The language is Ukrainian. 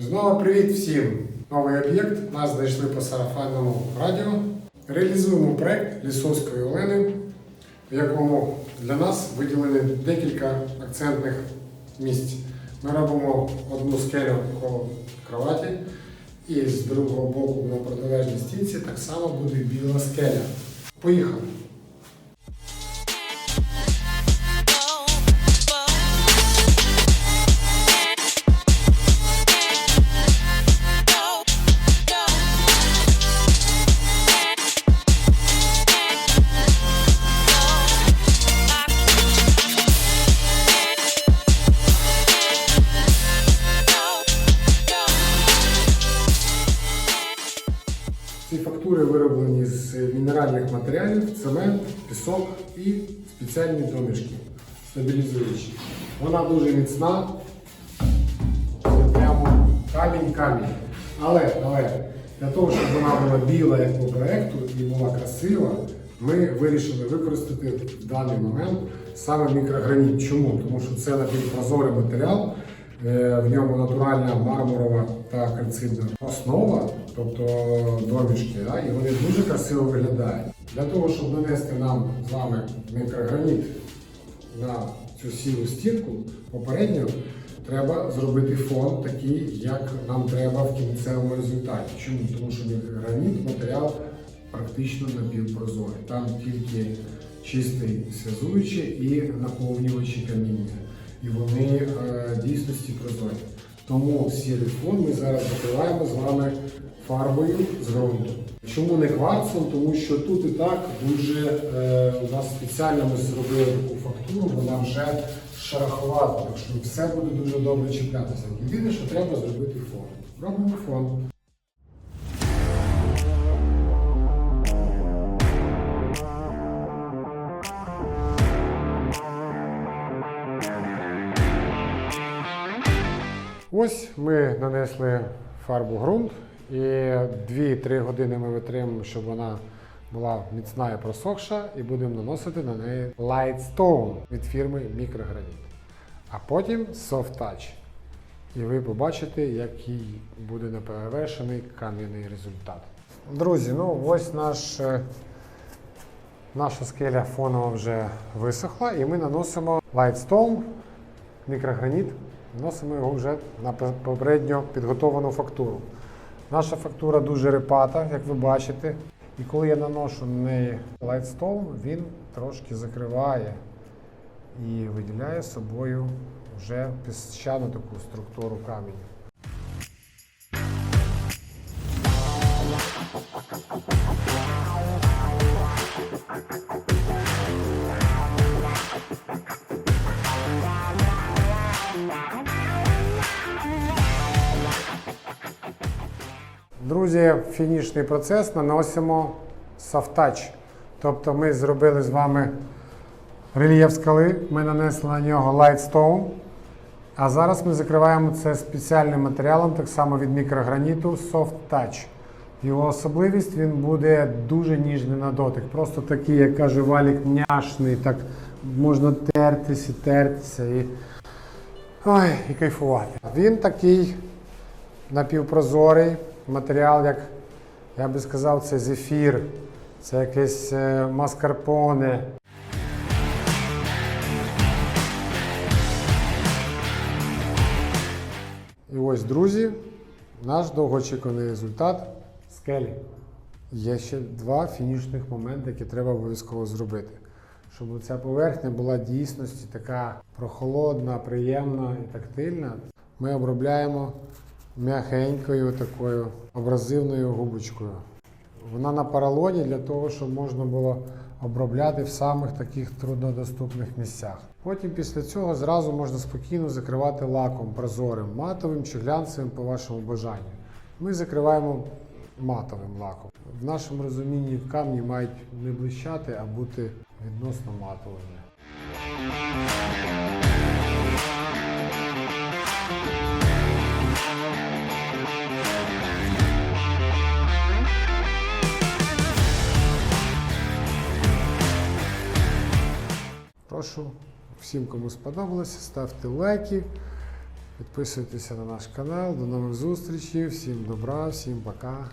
Знову привіт всім! Новий об'єкт. Нас знайшли по сарафанному радіо. Реалізуємо проект Лісовської Олени, в якому для нас виділені декілька акцентних місць. Ми робимо одну скелю коло кроваті, і з другого боку на протилежній стінці так само буде біла скеля. Поїхали! Фактури вироблені з мінеральних матеріалів, цемент, пісок і спеціальні домішки стабілізуючі. Вона дуже міцна, це прямо камінь-камінь. Але, але для того, щоб вона була біла як по проекту і була красива, ми вирішили використати в даний момент саме мікрограніт. Чому? Тому що це напівпрозорий матеріал. Е, В ньому натуральна мармурова та кальцидна основа, тобто домішки, да, і вони дуже красиво виглядають. Для того, щоб нанести нам з вами мікрограніт на цю сіру стінку, попередньо треба зробити фон такий, як нам треба в кінцевому результаті. Чому? Тому що мікрограніт матеріал практично напівпрозорий. Там тільки чистий зв'язуючий і наповнювачі каміння. І вони е, дійсності прозорі. Тому сірий фон ми зараз закриваємо з вами фарбою з ґрунту. Чому не кварцем? Тому що тут і так дуже е, у нас спеціально ми зробили таку фактуру, вона вже шараховата, так що все буде дуже добре чіплятися. Єдине, що треба зробити фон. Робимо фон. Ось ми нанесли фарбу ґрунт і 2-3 години ми витримуємо, щоб вона була міцна і просохша, і будемо наносити на неї Lightstone від фірми Мікрограніт. А потім Soft Touch. І ви побачите, який буде неперевершений кам'яний результат. Друзі, ну ось наш, е, наша скеля фонова вже висохла, і ми наносимо Lightstone мікрограніт, наносимо його вже на попередньо підготовану фактуру. Наша фактура дуже рипата, як ви бачите. І коли я наношу на неї Lightstone, він трошки закриває і виділяє собою вже піщану таку структуру каменю. Друзі, фінішний процес наносимо софтач. Тобто ми зробили з вами рельєф скали, ми нанесли на нього Lightstone. А зараз ми закриваємо це спеціальним матеріалом, так само від мікрограніту Soft Touch. Його особливість він буде дуже ніжний на дотик. Просто такий, як каже Валік, няшний, так можна тертися, тертися і, ой, і кайфувати. Він такий напівпрозорий матеріал, як я би сказав, це зефір, це якесь е, маскарпоне. І ось, друзі, наш довгоочікуваний результат скелі. Є ще два фінішних моменти, які треба обов'язково зробити. Щоб ця поверхня була дійсності така прохолодна, приємна і тактильна. Ми обробляємо м'ягенькою такою абразивною губочкою. Вона на поролоні для того, щоб можна було обробляти в самих таких труднодоступних місцях. Потім після цього зразу можна спокійно закривати лаком прозорим, матовим чи глянцевим по вашому бажанню. Ми закриваємо матовим лаком. В нашому розумінні камні мають не блищати, а бути відносно матовими. Прошу всім, кому сподобалося, ставте лайки, Підписуйтеся на наш канал. До нових зустрічей. Всім добра, всім пока.